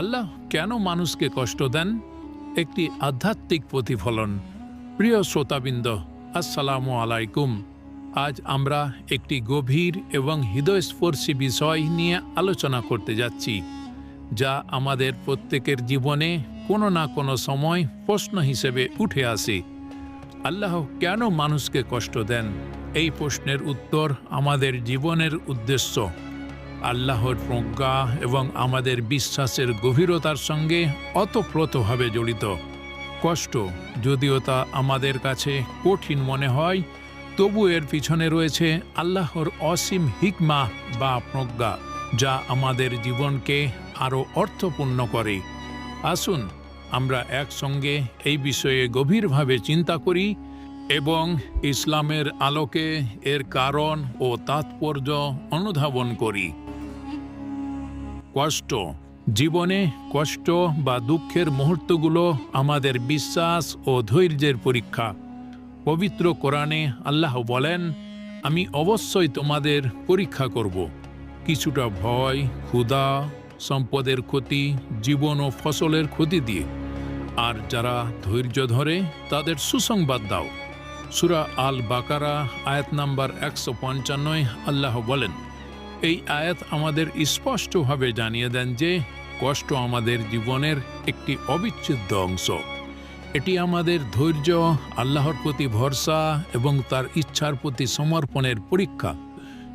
আল্লাহ কেন মানুষকে কষ্ট দেন? একটি আধ্যাত্মিক প্রতিফলন। প্রিয় শ্রোতাবৃন্দ, আসসালামু আলাইকুম। আজ আমরা একটি গভীর এবং হৃদয়স্পর্শী বিষয় নিয়ে আলোচনা করতে যাচ্ছি, যা আমাদের প্রত্যেকের জীবনে কোনো না কোনো সময় প্রশ্ন হিসেবে উঠে আসে। আল্লাহ কেন মানুষকে কষ্ট দেন? এই প্রশ্নের উত্তর আমাদের জীবনের উদ্দেশ্য। আল্লাহর প্রজ্ঞা এবং আমাদের বিশ্বাসের গভীরতার সঙ্গে অতপ্রতভাবে জড়িত। কষ্ট, যদিও তা আমাদের কাছে কঠিন মনে হয়, তবু এর পিছনে রয়েছে আল্লাহর অসীম হিকমা বা প্রজ্ঞা, যা আমাদের জীবনকে আরও অর্থপূর্ণ করে। আসুন, আমরা একসঙ্গে এই বিষয়ে গভীরভাবে চিন্তা করি এবং ইসলামের আলোকে এর কারণ ও তাৎপর্য অনুধাবন করি। কষ্ট, জীবনে কষ্ট বা দুঃখের মুহূর্তগুলো আমাদের বিশ্বাস ও ধৈর্যের পরীক্ষা। পবিত্র কোরআনে আল্লাহ বলেন, আমি অবশ্যই তোমাদের পরীক্ষা করব। কিছুটা ভয়, ক্ষুধা, সম্পদের ক্ষতি, জীবন ও ফসলের ক্ষতি দিয়ে। আর যারা ধৈর্য ধরে, তাদের সুসংবাদ দাও। সুরা আল বাকারা আয়াত নাম্বার একশো আল্লাহ বলেন এই আয়াত আমাদের স্পষ্টভাবে জানিয়ে দেন যে কষ্ট আমাদের জীবনের একটি অবিচ্ছেদ্য অংশ। এটি আমাদের ধৈর্য, আল্লাহর প্রতি ভরসা এবং তার ইচ্ছার প্রতি সমর্পণের পরীক্ষা।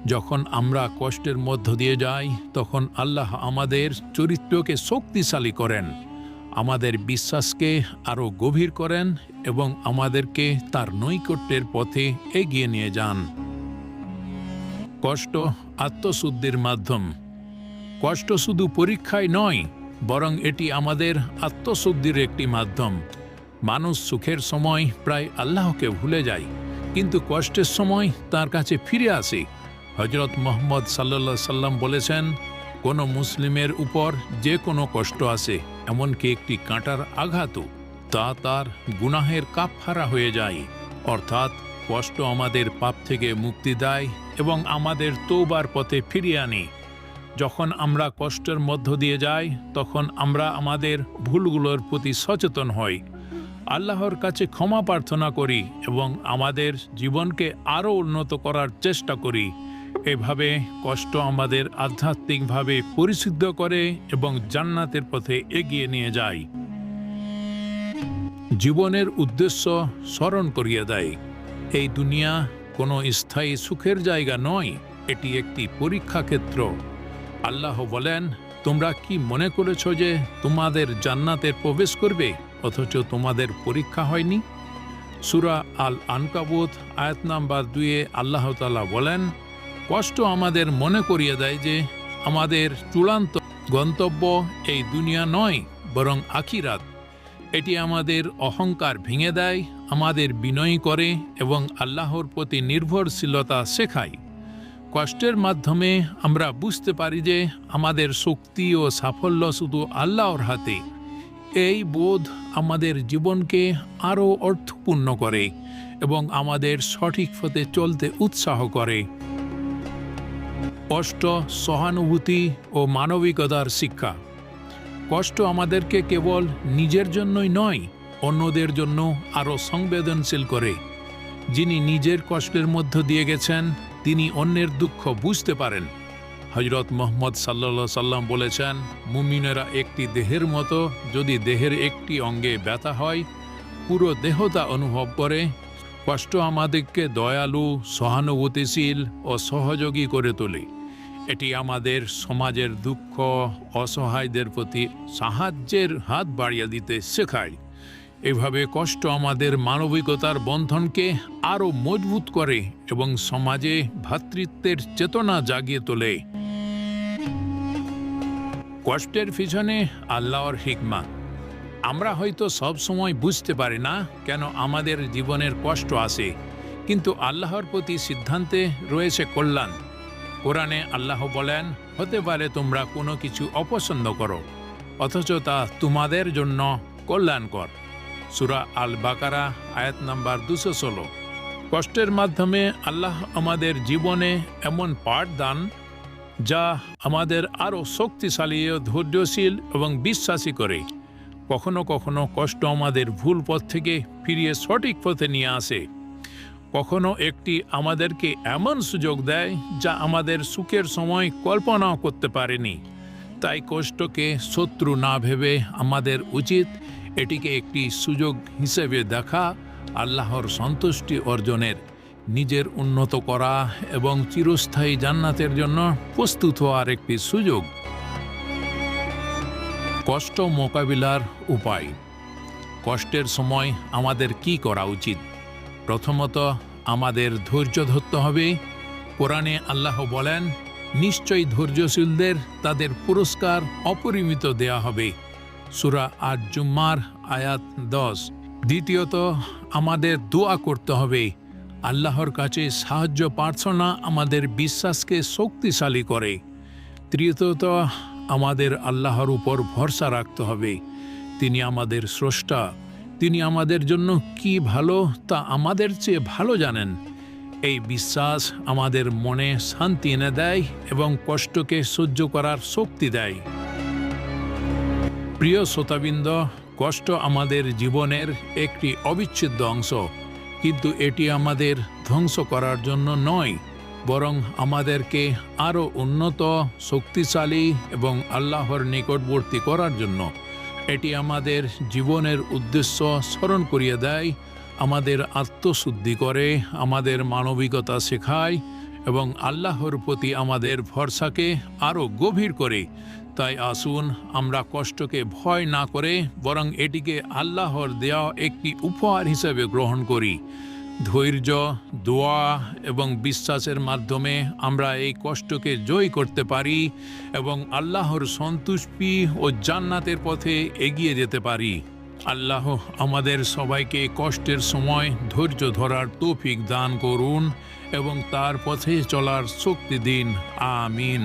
যখন আমরা কষ্টের মধ্য দিয়ে যাই, তখন আল্লাহ আমাদের চরিত্রকে শক্তিশালী করেন, আমাদের বিশ্বাসকে আরও গভীর করেন এবং আমাদেরকে তার নৈকট্যের পথে এগিয়ে নিয়ে যান। কষ্ট আত্মশুদ্ধির মাধ্যম। কষ্ট শুধু পরীক্ষায় নয়, বরং এটি আমাদের আত্মশুদ্ধির একটি মাধ্যম। মানুষ সুখের সময় প্রায় আল্লাহকে ভুলে যায়, কিন্তু কষ্টের সময় তার কাছে ফিরে আসে। হজরত মোহাম্মদ সাল্লা সাল্লাম বলেছেন, কোনো মুসলিমের উপর যে কোনো কষ্ট আসে, এমনকি একটি কাঁটার আঘাতও, তা তার গুনাহের কাপফারা হয়ে যায়। অর্থাৎ কষ্ট আমাদের পাপ থেকে মুক্তি দেয় এবং আমাদের তৌবার পথে ফিরিয়ে আনি। যখন আমরা কষ্টের মধ্য দিয়ে যাই, তখন আমরা আমাদের ভুলগুলোর প্রতি সচেতন হই। আল্লাহর কাছে ক্ষমা প্রার্থনা করি এবং আমাদের জীবনকে আরও উন্নত করার চেষ্টা করি। এভাবে কষ্ট আমাদের আধ্যাত্মিকভাবে পরিশুদ্ধ করে এবং জান্নাতের পথে এগিয়ে নিয়ে যায়। জীবনের উদ্দেশ্য স্মরণ করিয়ে দেয়। এই দুনিয়া কোনো স্থায়ী সুখের জায়গা নয়, এটি একটি পরীক্ষা ক্ষেত্র। আল্লাহ বলেন, তোমরা কি মনে করেছ যে তোমাদের জান্নাতের প্রবেশ করবে, অথচ তোমাদের পরীক্ষা হয়নি? সুরা আল আনকাবুত আয়াত নাম্বার দুয়ে আল্লাহ তালা বলেন, কষ্ট আমাদের মনে করিয়ে দেয় যে আমাদের চূড়ান্ত গন্তব্য এই দুনিয়া নয়, বরং আখিরাত। এটি আমাদের অহংকার ভেঙে দেয় আমাদের বিনয়ী করে এবং আল্লাহর প্রতি নির্ভরশীলতা শেখায়। কষ্টের মাধ্যমে আমরা বুঝতে পারি যে আমাদের শক্তি ও সাফল্য শুধু আল্লাহর হাতে। এই বোধ আমাদের জীবনকে আরও অর্থপূর্ণ করে এবং আমাদের সঠিক পথে চলতে উৎসাহ করে। কষ্ট, সহানুভূতি ও মানবিকতার শিক্ষা। কষ্ট আমাদেরকে কেবল নিজের জন্যই নয় অন্যদের জন্য আরও সংবেদনশীল করে। যিনি নিজের কষ্টের মধ্য দিয়ে গেছেন, তিনি অন্যের দুঃখ বুঝতে পারেন। হজরত মোহাম্মদ সাল্লা সাল্লাম বলেছেন, মুমিনেরা একটি দেহের মতো, যদি দেহের একটি অঙ্গে ব্যথা হয়, পুরো দেহতা অনুভব করে, কষ্ট আমাদেরকে দয়ালু, সহানুভূতিশীল ও সহযোগী করে তোলে। এটি আমাদের সমাজের দুঃখ, অসহায়দের প্রতি সাহায্যের হাত বাড়িয়ে দিতে শেখায়। এভাবে কষ্ট আমাদের মানবিকতার বন্ধনকে আরও মজবুত করে এবং সমাজে ভ্রাতৃত্বের চেতনা জাগিয়ে তোলে। কষ্টের পিছনে আল্লাহর হিকমা। আমরা হয়তো সব সময় বুঝতে পারি না কেন আমাদের জীবনের কষ্ট আসে কিন্তু আল্লাহর প্রতি সিদ্ধান্তে রয়েছে কল্যাণ। কোরআনে আল্লাহ বলেন, হতে পারে তোমরা কোনো কিছু অপছন্দ করো, অথচ তা তোমাদের জন্য কল্যাণকর। সুরা আল বাকারা আয়াত নাম্বার দুশো ষোলো। কষ্টের মাধ্যমে আল্লাহ আমাদের জীবনে এমন পাঠ দান, যা আমাদের আরও শক্তিশালী ও ধৈর্যশীল এবং বিশ্বাসী করে। কখনো কখনো কষ্ট আমাদের ভুল পথ থেকে ফিরিয়ে সঠিক পথে নিয়ে আসে। কখনো একটি আমাদেরকে এমন সুযোগ দেয়, যা আমাদের সুখের সময় কল্পনাও করতে পারেনি। তাই কষ্টকে শত্রু না ভেবে আমাদের উচিত এটিকে একটি সুযোগ হিসেবে দেখা আল্লাহর সন্তুষ্টি অর্জনের, নিজের উন্নত করা এবং চিরস্থায়ী জান্নাতের জন্য প্রস্তুত হওয়ার একটি সুযোগ। কষ্ট মোকাবিলার উপায়। কষ্টের সময় আমাদের কি করা উচিত? প্রথমত আমাদের ধৈর্য ধরতে হবে। কোরআনে আল্লাহ বলেন, নিশ্চয়ই ধৈর্যশীলদের তাদের পুরস্কার অপরিমিত দেয়া হবে। সুরা আট জুম্মার আয়াত দশ। দ্বিতীয়ত, আমাদের দোয়া করতে হবে। আল্লাহর কাছে সাহায্য প্রার্থনা আমাদের বিশ্বাসকে শক্তিশালী করে। তৃতীয়ত, আমাদের আল্লাহর উপর ভরসা রাখতে হবে। তিনি আমাদের স্রষ্টা। তিনি আমাদের জন্য কি ভালো তা আমাদের চেয়ে ভালো জানেন। এই বিশ্বাস আমাদের মনে শান্তি এনে দেয় এবং কষ্টকে সহ্য করার শক্তি দেয়। প্রিয় শ্রোতাবৃন্দ, কষ্ট আমাদের জীবনের একটি অবিচ্ছেদ্য অংশ। কিন্তু এটি আমাদের ধ্বংস করার জন্য নয়, বরং আমাদেরকে আরও উন্নত, শক্তিশালী এবং আল্লাহর নিকটবর্তী করার জন্য। এটি আমাদের জীবনের উদ্দেশ্য স্মরণ করিয়ে দেয়, আমাদের আত্মশুদ্ধি করে, আমাদের মানবিকতা শেখায় এবং আল্লাহর প্রতি আমাদের ভরসাকে আরও গভীর করে। তাই আসুন, আমরা কষ্টকে ভয় না করে বরং এটিকে আল্লাহর দেওয়া একটি উপহার হিসেবে গ্রহণ করি। ধৈর্য, দোয়া এবং বিশ্বাসের মাধ্যমে আমরা এই কষ্টকে জয় করতে পারি এবং আল্লাহর সন্তুষ্টি ও জান্নাতের পথে এগিয়ে যেতে পারি। আল্লাহ আমাদের সবাইকে কষ্টের সময় ধৈর্য ধরার তৌফিক দান করুন এবং তার পথে চলার শক্তি দিন। আমিন।